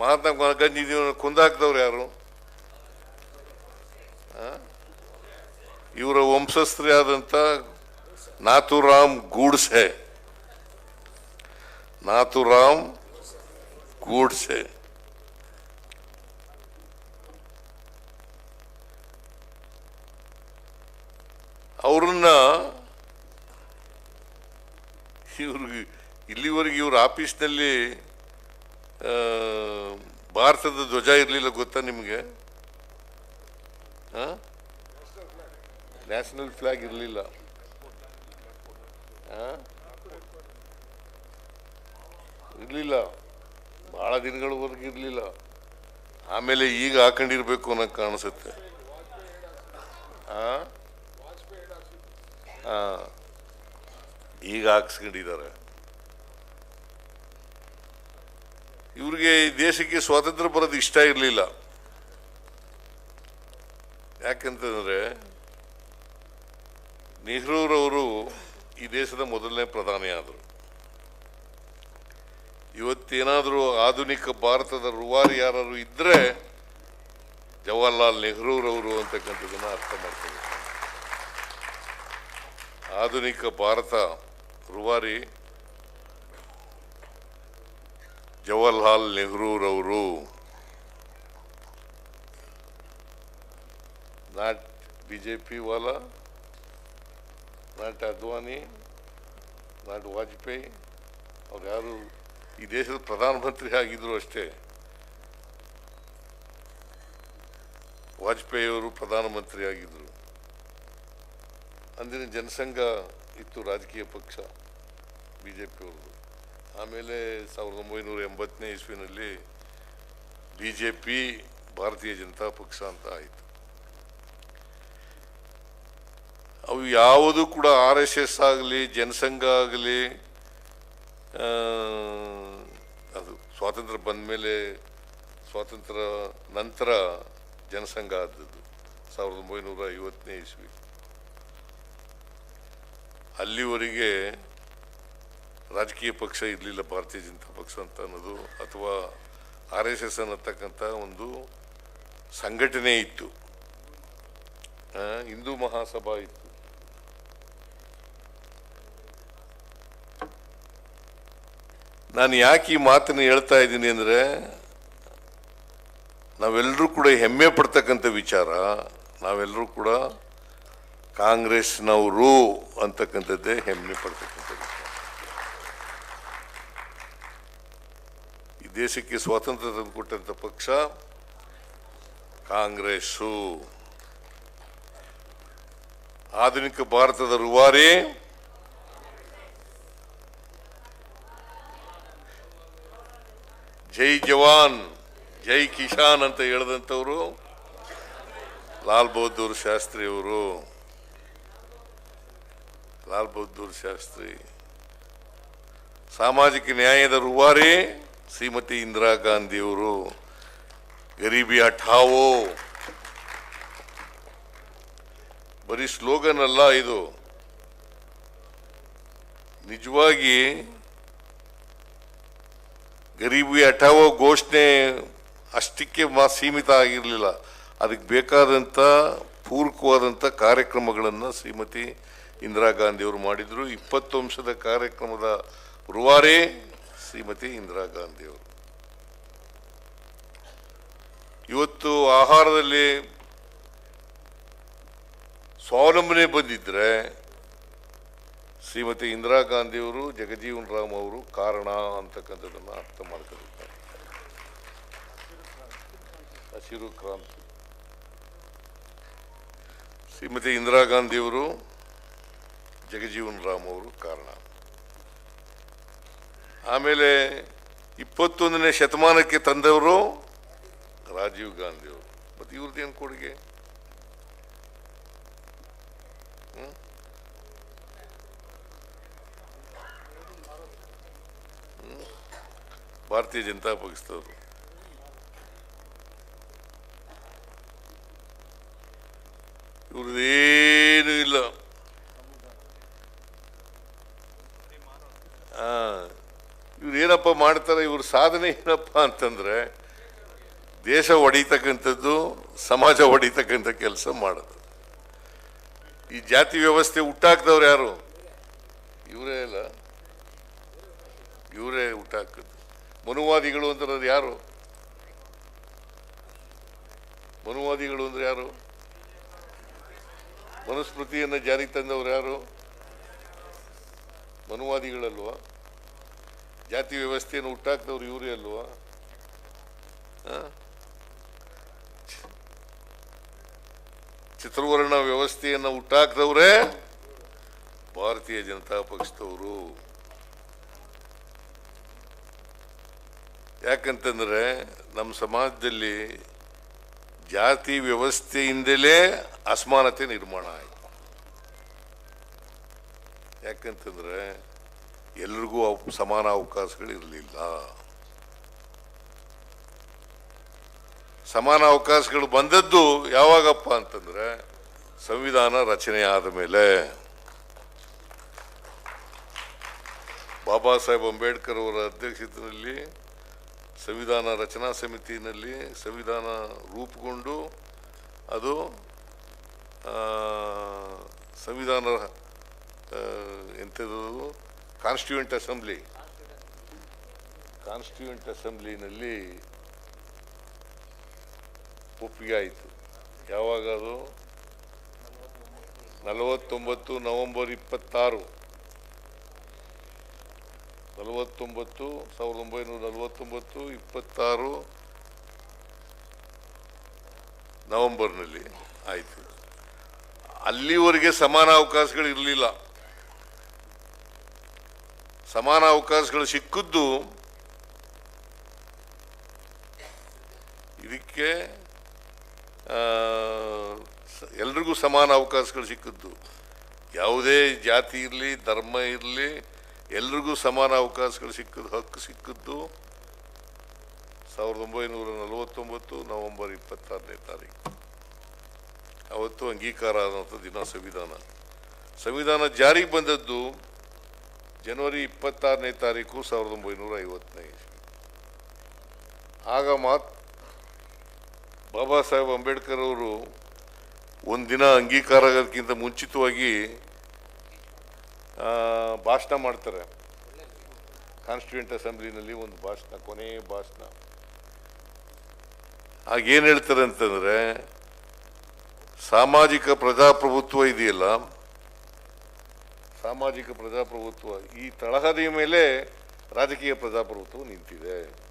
ಮಹಾತ್ಮ ಗಾಂಧಿ ಕುಂದಾಕ್ದವ್ರು ಯಾರು? ಇವರ ವಂಶಸ್ಥರೇ ಆದಂತ ನಾಥುರಾಮ್ ಗೂಡ್ಸೆ. ನಾಥುರಾಮ್ ಗೂಡ್ಸೆ. ಅವ್ರನ್ನ ಇವ್ರಿಗೆ ಇಲ್ಲಿವರೆಗೆ ಇವ್ರ ಆಫೀಸ್ನಲ್ಲಿ ಭಾರತದ ಧ್ವಜ ಇರಲಿಲ್ಲ ಗೊತ್ತಾ ನಿಮಗೆ? ನ್ಯಾಷನಲ್ ಫ್ಲಾಗ್ ಇರಲಿಲ್ಲ. ಇರಲಿಲ್ಲ. ಬಹಳ ದಿನಗಳವರೆಗೆ ಇರಲಿಲ್ಲ. ಆಮೇಲೆ ಈಗ ಹಾಕೊಂಡಿರ್ಬೇಕು ಅನ್ನೋ ಕಾಣಿಸುತ್ತೆ. ಹಾಂ ಹಾಂ ಈಗ ಹಾಕ್ಸ್ಕೊಂಡಿದ್ದಾರೆ. ಇವ್ರಿಗೆ ದೇಶಕ್ಕೆ ಸ್ವಾತಂತ್ರ್ಯ ಬರೋದು ಇಷ್ಟ ಇರಲಿಲ್ಲ. ಯಾಕಂತಂದ್ರೆ, ನೆಹರೂರವರು ಈ ದೇಶದ ಮೊದಲನೇ ಪ್ರಧಾನಿ ಆದರು. ಇವತ್ತೇನಾದರೂ ಆಧುನಿಕ ಭಾರತದ ರುವಾರಿ ಯಾರು ಇದ್ರೆ ಜವಾಹರ್ಲಾಲ್ ನೆಹರೂರವರು ಅಂತಕ್ಕಂಥದ್ದನ್ನು ಅರ್ಥ ಮಾಡ್ತೀವಿ ಆಧುನಿಕ ಭಾರತ ರೂವಾರಿ ಜವಾಹರ್ಲಾಲ್ ನೆಹರೂರವರು ನಾಟ್ ಬಿಜೆಪಿ ವಾಲ ನಾಟ್ ಅದ್ವಾನಿ ನಾಟ್ ವಾಜಪೇಯಿ ಅವ್ರು ಯಾರು ಈ ದೇಶದ ಪ್ರಧಾನಮಂತ್ರಿ ಆಗಿದ್ರು ಅಷ್ಟೇ ವಾಜಪೇಯಿ ಅವರು ಪ್ರಧಾನಮಂತ್ರಿ ಆಗಿದ್ರು ಅಂದಿನ ಜನಸಂಘ ಇತ್ತು ರಾಜಕೀಯ ಪಕ್ಷ ಬಿಜೆಪಿ ಅವ್ರದ್ದು ಆಮೇಲೆ ಸಾವಿರದ ಒಂಬೈನೂರ ಎಂಬತ್ತನೇ ಇಸ್ವಿನಲ್ಲಿ ಬಿ ಜೆ ಪಿ ಭಾರತೀಯ ಜನತಾ ಪಕ್ಷ ಅಂತ ಆಯಿತು. ಅವು ಯಾವುದು ಕೂಡ ಆರ್ ಎಸ್ ಎಸ್ ಆಗಲಿ, ಜನಸಂಘ ಆಗಲಿ ಅದು ಸ್ವಾತಂತ್ರ್ಯ ಬಂದ ಮೇಲೆ ಸ್ವಾತಂತ್ರ್ಯ ನಂತರ ಜನಸಂಘ ಆದದ್ದು ಸಾವಿರದ ಒಂಬೈನೂರ ಐವತ್ತನೇ ಇಸ್ವಿ. ಅಲ್ಲಿವರೆಗೆ ರಾಜಕೀಯ ಪಕ್ಷ ಇರಲಿಲ್ಲ, ಭಾರತೀಯ ಜನತಾ ಪಕ್ಷ ಅಂತ ಅನ್ನೋದು, ಅಥವಾ ಆರ್ ಎಸ್ ಎಸ್ ಅನ್ನತಕ್ಕಂಥ ಒಂದು ಸಂಘಟನೆ ಇತ್ತು. ಹಿಂದೂ ಮಹಾಸಭಾ ಇತ್ತು. ನಾನು ಯಾಕೆ ಈ ಮಾತನ್ನು ಹೇಳ್ತಾ ಇದ್ದೀನಿ ಅಂದರೆ, ನಾವೆಲ್ಲರೂ ಕೂಡ ಹೆಮ್ಮೆ ಪಡ್ತಕ್ಕಂಥ ವಿಚಾರ, ನಾವೆಲ್ಲರೂ ಕೂಡ ಕಾಂಗ್ರೆಸ್ನವರು ಅಂತಕ್ಕಂಥದ್ದೇ ಹೆಮ್ಮೆ ಪಡ್ತಕ್ಕಂಥ ವಿಚಾರ ಈ ದೇಶಕ್ಕೆ ಸ್ವಾತಂತ್ರ್ಯ ತಂದುಕೊಟ್ಟಂಥ ಪಕ್ಷ ಕಾಂಗ್ರೆಸ್ಸು. ಆಧುನಿಕ ಭಾರತದ ರೂವಾರಿ. ಜೈ ಜವಾನ್, ಜೈ ಕಿಶಾನ್ ಅಂತ ಹೇಳಿದಂಥವರು ಲಾಲ್ ಬಹದ್ದೂರ್ ಶಾಸ್ತ್ರಿ ಅವರು. ಲಾಲ್ ಬಹದ್ದೂರ್ ಶಾಸ್ತ್ರಿ. ಸಾಮಾಜಿಕ ನ್ಯಾಯದ ರೂವಾರಿ. ಶ್ರೀಮತಿ ಇಂದಿರಾ ಗಾಂಧಿಯವರು ಗರೀಬಿ ಹಠಾವೋ ಬರೀ ಸ್ಲೋಗನ್ ಅಲ್ಲ ಇದು. ನಿಜವಾಗಿ ಗರೀಬಿ ಹಠಾವೋ ಘೋಷಣೆ ಅಷ್ಟಕ್ಕೆ ಮಾ ಸೀಮಿತ ಆಗಿರಲಿಲ್ಲ. ಅದಕ್ಕೆ ಬೇಕಾದಂಥ ಪೂರಕವಾದಂಥ ಕಾರ್ಯಕ್ರಮಗಳನ್ನು ಶ್ರೀಮತಿ ಇಂದಿರಾ ಗಾಂಧಿಯವರು ಮಾಡಿದ್ರು. ಇಪ್ಪತ್ತು ಅಂಶದ ಕಾರ್ಯಕ್ರಮದ ರೂವಾರಿ ಶ್ರೀಮತಿ ಇಂದಿರಾ ಗಾಂಧಿಯವರು. ಇವತ್ತು ಆಹಾರದಲ್ಲಿ ಸ್ವಾವಲಂಬನೆ ಬಂದಿದ್ರೆ ಶ್ರೀಮತಿ ಇಂದಿರಾ ಗಾಂಧಿಯವರು, ಜಗಜೀವನ್ ರಾಮ್ ಅವರು ಕಾರಣ ಅಂತಕ್ಕಂಥದ್ದನ್ನು ಅರ್ಥ ಮಾಡ್ಕೊಂಡಿದ್ದಾರೆ ಹಸಿರು ಕ್ರಾಂತಿ. ಶ್ರೀಮತಿ ಇಂದಿರಾ ಗಾಂಧಿಯವರು, ಜಗಜೀವನ್ ರಾಮ್ ಅವರು ಕಾರಣ. ಆಮೇಲೆ ಇಪ್ಪತ್ತೊಂದನೇ ಶತಮಾನಕ್ಕೆ ತಂದವರು ರಾಜೀವ್ ಗಾಂಧಿಯವರು ಮತ್ತು ಇವ್ರದ್ದೇನು ಕೊಡುಗೆ? ಭಾರತೀಯ ಜನತಾ ಪಕ್ಷದವರು ಇವ್ರದ್ದೇನು ಏನಪ್ಪ ಮಾಡ್ತಾರೆ, ಇವ್ರ ಸಾಧನೆ ಏನಪ್ಪ ಅಂತಂದ್ರೆ, ದೇಶ ಹೊಡಿತಕ್ಕಂಥದ್ದು ಸಮಾಜ ಹೊಡಿತಕ್ಕಂಥ ಕೆಲಸ ಮಾಡೋದು. ಈ ಜಾತಿ ವ್ಯವಸ್ಥೆ ಹುಟ್ಟಾಕ್ದವ್ರು ಯಾರು? ಇವರೇ ಅಲ್ಲ. ಇವರೇ ಹುಟ್ಟಾಕದ್ದು ಮನುವಾದಿಗಳು ಅಂದ್ರೆ ಯಾರು? ಮನುವಾದಿಗಳು ಅಂದ್ರೆ ಯಾರು? ಮನುಸ್ಮೃತಿಯನ್ನು ಜಾರಿಗೆ ತಂದವರು ಯಾರು? ಮನುವಾದಿಗಳಲ್ವಾ? ಜಾತಿ ವ್ಯವಸ್ಥೆಯನ್ನು ಹುಟ್ಟಾಕ್ದವ್ರು ಇವರೇ ಅಲ್ವಾ? ಚಿತ್ರವರ್ಣ ವ್ಯವಸ್ಥೆಯನ್ನು ಹುಟ್ಟಾಕ್ದವ್ರೆ ಭಾರತೀಯ ಜನತಾ ಪಕ್ಷದವರು. ಯಾಕಂತಂದ್ರೆ ನಮ್ಮ ಸಮಾಜದಲ್ಲಿ ಜಾತಿ ವ್ಯವಸ್ಥೆಯಿಂದಲೇ ಅಸಮಾನತೆ ನಿರ್ಮಾಣ ಆಯಿತು. ಯಾಕಂತಂದ್ರೆ ಎಲ್ರಿಗೂ ಸಮಾನ ಅವಕಾಶಗಳು ಇರಲಿಲ್ಲ ಸಮಾನ ಅವಕಾಶಗಳು ಬಂದದ್ದು ಯಾವಾಗಪ್ಪ ಅಂತಂದ್ರೆ ಸಂವಿಧಾನ ರಚನೆ ಆದ ಮೇಲೆ. ಬಾಬಾ ಸಾಹೇಬ್ ಅಂಬೇಡ್ಕರ್ ಅವರ ಅಧ್ಯಕ್ಷತೆಯಲ್ಲಿ ಸಂವಿಧಾನ ರಚನಾ ಸಮಿತಿಯಲ್ಲಿ ಸಂವಿಧಾನ ರೂಪುಗೊಂಡು ಅದು ಸಂವಿಧಾನ ಎಂಥದ್ದು ಕಾನ್ಸ್ಟಿಟ್ಯೂಂಟ್ ಅಸೆಂಬ್ಲಿ ಕಾನ್ಸ್ಟಿಟ್ಯೂಂಟ್ ಅಸೆಂಬ್ಲಿನಲ್ಲಿ ಒಪ್ಪಿಗೆ ಆಯಿತು. ಯಾವಾಗ ಅದು? ನಲವತ್ತೊಂಬತ್ತು ನವೆಂಬರ್ ಇಪ್ಪತ್ತಾರು. ನಲವತ್ತೊಂಬತ್ತು, ಸಾವಿರದ ಒಂಬೈನೂರ ನಲವತ್ತೊಂಬತ್ತು, ಇಪ್ಪತ್ತಾರು ನವೆಂಬರ್ನಲ್ಲಿ ಆಯಿತು. ಅಲ್ಲಿವರೆಗೆ ಸಮಾನ ಅವಕಾಶಗಳು ಇರಲಿಲ್ಲ. ಸಮಾನ ಅವಕಾಶಗಳು ಸಿಕ್ಕಿದ್ದು ಇದಕ್ಕೆ ಎಲ್ರಿಗೂ ಸಮಾನ ಅವಕಾಶಗಳು ಸಿಕ್ಕಿದ್ದು. ಯಾವುದೇ ಜಾತಿ ಇರಲಿ, ಧರ್ಮ ಇರಲಿ, ಎಲ್ರಿಗೂ ಸಮಾನ ಅವಕಾಶಗಳು ಸಿಕ್ಕಿದ್ದು, ಹಕ್ಕು ಸಿಕ್ಕಿದ್ದು. ಸಾವಿರದ ಒಂಬೈನೂರ ನಲವತ್ತೊಂಬತ್ತು, ನವೆಂಬರ್ ಇಪ್ಪತ್ತಾರನೇ ತಾರೀಕು. ಅವತ್ತು ಅಂಗೀಕಾರ ಆದಂಥ ದಿನ ಸಂವಿಧಾನ. ಸಂವಿಧಾನ ಜಾರಿಗೆ ಬಂದದ್ದು ಜನವರಿ ಇಪ್ಪತ್ತಾರನೇ ತಾರೀಕು ಸಾವಿರದ ಒಂಬೈನೂರ ಐವತ್ತನೇ ಇಸ್ವಿ ಆಗ ಮಾತ್ ಬಾಬಾ ಸಾಹೇಬ್ ಅಂಬೇಡ್ಕರ್ ಅವರು ಒಂದಿನ ಅಂಗೀಕಾರ ಆಗೋದಕ್ಕಿಂತ ಮುಂಚಿತವಾಗಿ ಭಾಷಣ ಮಾಡ್ತಾರೆ. ಕಾನ್ಸ್ಟಿಟ್ಯೂಂಟ್ ಅಸೆಂಬ್ಲಿನಲ್ಲಿ ಒಂದು ಭಾಷಣ ಕೊನೆಯ ಭಾಷಣ. ಆಗೇನು ಹೇಳ್ತಾರೆ ಅಂತಂದರೆ, ಸಾಮಾಜಿಕ ಪ್ರಜಾಪ್ರಭುತ್ವ ಇದೆಯಲ್ಲ ಸಾಮಾಜಿಕ ಪ್ರಜಾಪ್ರಭುತ್ವ ಈ ತಳಹದಿಯ ಮೇಲೆ ರಾಜಕೀಯ ಪ್ರಜಾಪ್ರಭುತ್ವ ನಿಂತಿದೆ.